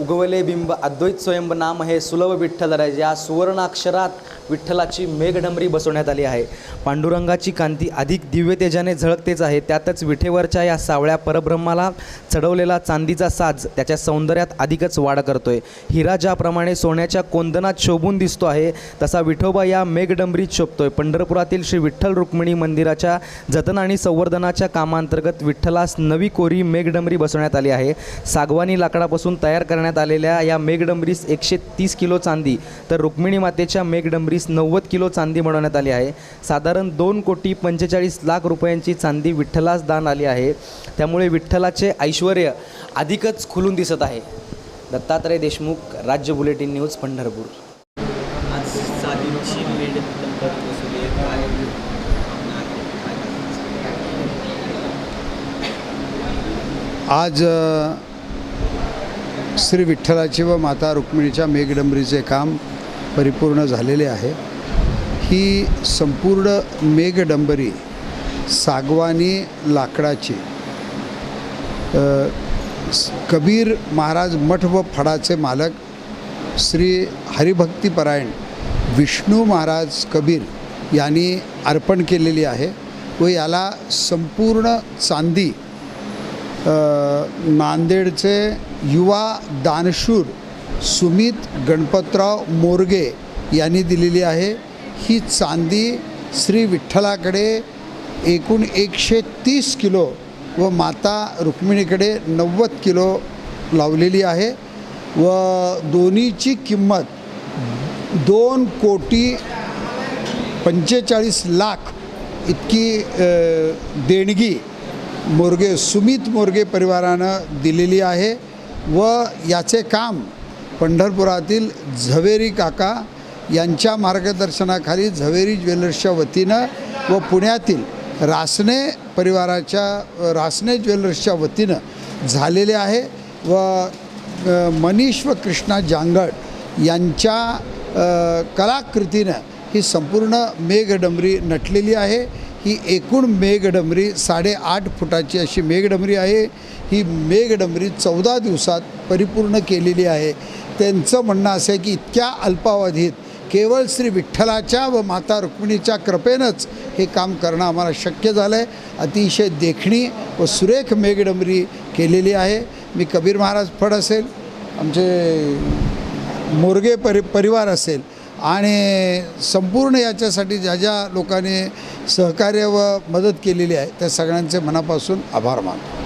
उगवले बिंब अद्वैत स्वयंभ नाम हे सुलभ विठ्ठलराज या सुवर्णाक्षरात विठ्ठलाची मेघडंबरी बसवण्यात आली आहे. पांडुरंगाची कांती अधिक दिव्य तेजाने झळकतेच आहे. त्यातच विठेवरच्या या सावळ्या परब्रह्माला चढवलेला चांदीचा साज त्याच्या सौंदर्यात अधिकच वाढ करतोय. हिरा ज्याप्रमाणे सोन्याच्या कोंदनात शोभून दिसतो आहे तसा विठोबा या मेघडंबरीत शोभतोय. पंढरपुरातील श्री विठ्ठल रुक्मिणी मंदिराच्या जतन आणि संवर्धनाच्या कामांतर्गत विठ्ठलास नवी कोरी मेघडंबरी बसवण्यात आली आहे. सागवानी लाकडापासून तयार करण्यात आलेल्या या मेघडंबरीस एकशे तीस किलो चांदी तर रुक्मिणी मातेच्या मेघडंबरीस नव्वद किलो चांदी बनवण्यात आली आहे. साधारण दोन कोटी पंचेचाळीस लाख रुपयांची चांदी विठ्ठलास दान आली आहे. त्यामुळे विठ्ठलाचे ऐश्वर अधिकच खुलून दिसत आहे. दत्तात्रय देशमुख राज्य बुलेटिन न्यूज पंढरपूर. आज श्री विठ्ठलाची व माता रुक्मिणीच्या मेघडंबरीचे काम परिपूर्ण झालेले आहे. ही संपूर्ण मेघडंबरी सागवानी लाकडाची कबीर महाराज मठ व फडाचे मालक श्री हरिभक्तीपरायण विष्णू महाराज कबीर यांनी अर्पण केलेली आहे व याला संपूर्ण चांदी नांदेडचे युवा दानशूर सुमित गणपतराव मोरगे यांनी दिलेली आहे. ही चांदी श्री विठ्ठलाकडे एकूण एकशे तीस किलो व माता रुक्मिणीकडे नव्वद किलो लावलेली आहे व दोन्हीची किंमत दोन कोटी पंचेचाळीस लाख इतकी देणगी मोरगे सुमित मोरगे परिवारानं दिलेली आहे. व याचे काम पंढरपुरातील झवेरी काका यांच्या मार्गदर्शनाखाली झवेरी ज्वेलर्सच्या वतीनं व पुण्यातील रासने परिवाराच्या रासने ज्वेलर्सच्या वतीनं झालेले आहे व मनीष व कृष्णा जांगड यांच्या कलाकृतीनं ही संपूर्ण मेघडंबरी नटलेली आहे. ही एकूण मेघडंबरी साडेआठ फुटाची अशी मेघडंबरी आहे. ही मेघडंबरी चौदा दिवसात परिपूर्ण केलेली आहे. त्यांचं म्हणणं असं आहे की इतक्या अल्पावधीत केवळ श्री विठ्ठलाच्या व माता रुक्मिणीच्या कृपेनंच हे काम करणं आम्हाला शक्य झालं आहे अतिशय देखणी व सुरेख मेघडंबरी केलेली आहे. मी कबीर महाराज फड असेल आमचे मोरगे परि परिवार असेल आणि संपूर्ण याच्यासाठी ज्या ज्या लोकांनी सहकार्य व मदत केलेली आहे त्या सगळ्यांचे मनापासून आभार मानतो.